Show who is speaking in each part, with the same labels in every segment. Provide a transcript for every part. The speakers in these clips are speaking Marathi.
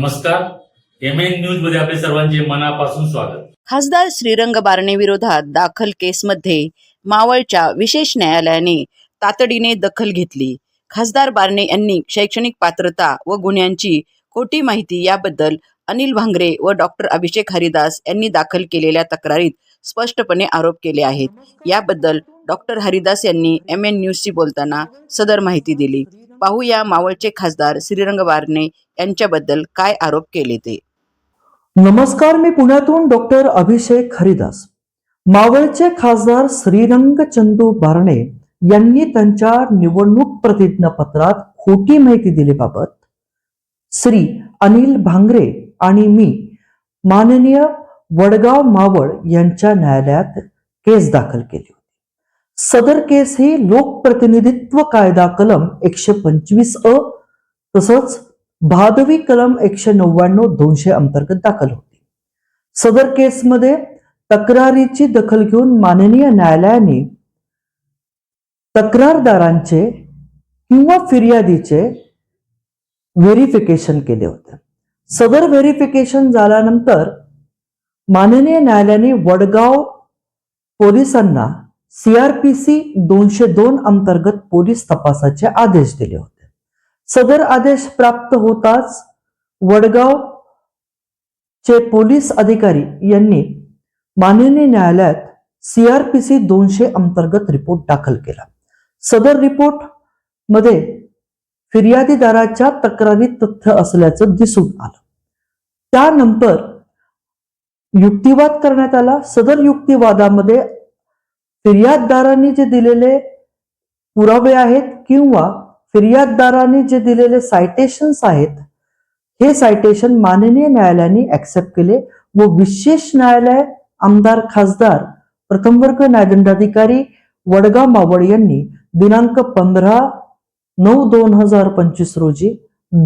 Speaker 1: नमस्कार. एम एन न्यूजमध्ये आपले सर्वांचे मनापासून स्वागत.
Speaker 2: खासदार श्रीरंग बारणे विरोधात दाखल केसमध्ये मावळच्या विशेष न्यायालयाने तातडीने दखल घेतली. खासदार बारणे यांनी शैक्षणिक पात्रता व गुन्ह्यांची खोटी माहिती याबद्दल अनिल भांगरे व डॉक्टर अभिषेक हरिदास यांनी दाखल केलेल्या तक्रारीत स्पष्टपणे आरोप केले आहेत. याबद्दल डॉक्टर हरिदास यांनी एम एन न्यूजशी बोलताना सदर माहिती दिली. पाहूया मावळचे खासदार श्रीरंग वारणे यांच्याबद्दल काय आरोप केले ते.
Speaker 3: नमस्कार मी पुण्यातून डॉक्टर अभिषेक हरिदास. मावळचे खासदार श्रीरंग चंदू बारणे यांनी त्यांच्या निवडणूक प्रतिज्ञापत्रात खोटी माहिती दिलीबाबत श्री अनिल भांगरे आणि मी माननीय वडगाव मावळ यांच्या न्यायालयात केस दाखल केली सदर केस ही लोकप्रतिनिधित्व कायदा कलम एकशे पंचवीस अ तसंच भादवी कलम एकशे नव्याण्णव दोनशे अंतर्गत दाखल होती. सदर केसमध्ये तक्रारीची दखल घेऊन माननीय न्यायालयाने तक्रारदारांचे किंवा फिर्यादीचे व्हेरिफिकेशन केले होते. सदर व्हेरिफिकेशन झाल्यानंतर माननीय न्यायालयाने वडगाव पोलिसांना सीआरपीसी दोनशे दोन अंतर्गत पोलीस तपासाचे आदेश दिले होते. सदर आदेश प्राप्त होताच वडगाव चे पोलीस अधिकारी यांनी माननीय न्यायालयात सीआरपीसी दोनशे अंतर्गत रिपोर्ट दाखल केला. सदर रिपोर्टमध्ये फिर्यादीदाराच्या तक्रारीत तथ्य असल्याचं दिसून आलं. त्यानंतर युक्तिवाद करण्यात आला. सदर युक्तिवादामध्ये फिर्याददारांनी जे दिलेले पुरावे आहेत किंवा फिर्याददारांनी जे दिलेले सायटेशन्स आहेत हे सायटेशन माननीय न्यायालयाने ऍक्सेप्ट केले व विशेष न्यायालय आमदार खासदार प्रथम वर्ग न्यायदंडाधिकारी वडगाव मावळ यांनी दिनांक पंधरा नऊ दोन हजार पंचवीस रोजी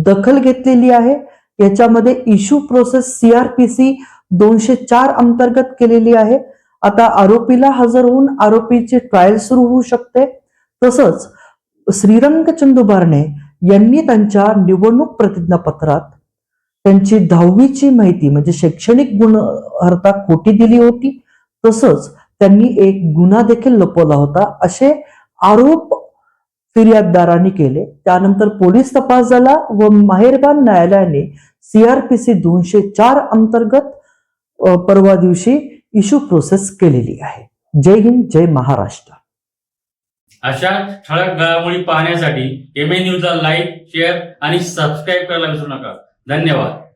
Speaker 3: दखल घेतलेली आहे. याच्यामध्ये इश्यू प्रोसेस सीआरपीसी दोनशे चार अंतर्गत केलेली आहे. आता आरोपीला हजर होऊन आरोपीची ट्रायल सुरू होऊ शकते. तसंच श्रीरंग चंदुबारणे यांनी त्यांच्या निवडणूक प्रतिज्ञापत्रात त्यांची दहावीची माहिती म्हणजे शैक्षणिक गुण अर्था खोटी दिली होती. तसंच त्यांनी एक गुन्हा देखील लपवला होता. असे आरोप फिर्याददारांनी केले. त्यानंतर पोलीस तपास झाला व माहेरबान न्यायालयाने सीआरपीसी दोनशे चार अंतर्गत परवा दिवशी इश्यू प्रोसेस केलेली आहे. जय हिंद जय महाराष्ट्र.
Speaker 1: अशा ठळक घडामोडी पाहण्यासाठी एम ए न्यूजला लाईक शेअर आणि सबस्क्राईब करायला विसरू नका. धन्यवाद.